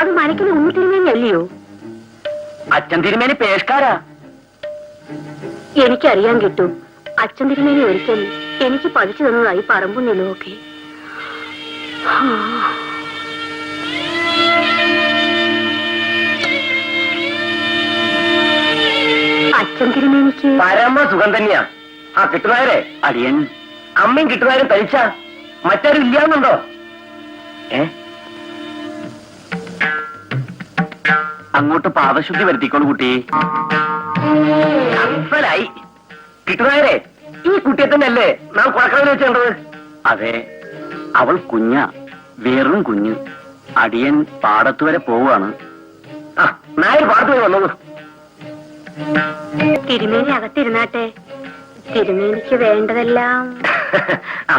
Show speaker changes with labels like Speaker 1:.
Speaker 1: അത് മനക്കിന് ഉണ്ണിത്തിരുമേനിയല്ലയോ
Speaker 2: അച്ഛൻ തിരുമേനി പേഷ്കാരാ.
Speaker 1: എനിക്കറിയാൻ കിട്ടും. അച്ഛൻ തിരുമേനി ഒരിക്കൽ എനിക്ക് പതിച്ചു തന്നതായി പറമ്പും നിലവുമൊക്കെ ആ. അച്ഛൻ തിരുമേനിക്ക്
Speaker 2: പരമ സുഖം തന്നെയാ. ആ കിട്ടുന്നവരെ. അടിയൻ. അമ്മയും കിട്ടുന്നവരും തനിച്ച. മറ്റാരും ഇല്ലാന്നുണ്ടോ? ഏ? അങ്ങോട്ട് പാദശുദ്ധി വരുത്തിക്കോളൂ കുട്ടി. കൺസലായി. കിട്ടുന്നായരെ ഈ കുട്ടിയെ തന്നെയല്ലേ നാം കുഴക്കടവിൽ വെച്ച് കണ്ടത് അതെ അവൾ കുഞ്ഞ വെറും കുഞ്ഞ്. അടിയൻ പാടത്ത് വരെ പോവാണ് ആ നായർ പാടത്ത് വരെ വന്നത്
Speaker 1: തിരുമേനി അകത്തിരുന്നാട്ടെ. തിരുമേനിക്ക് വേണ്ടതെല്ലാം.
Speaker 2: ആ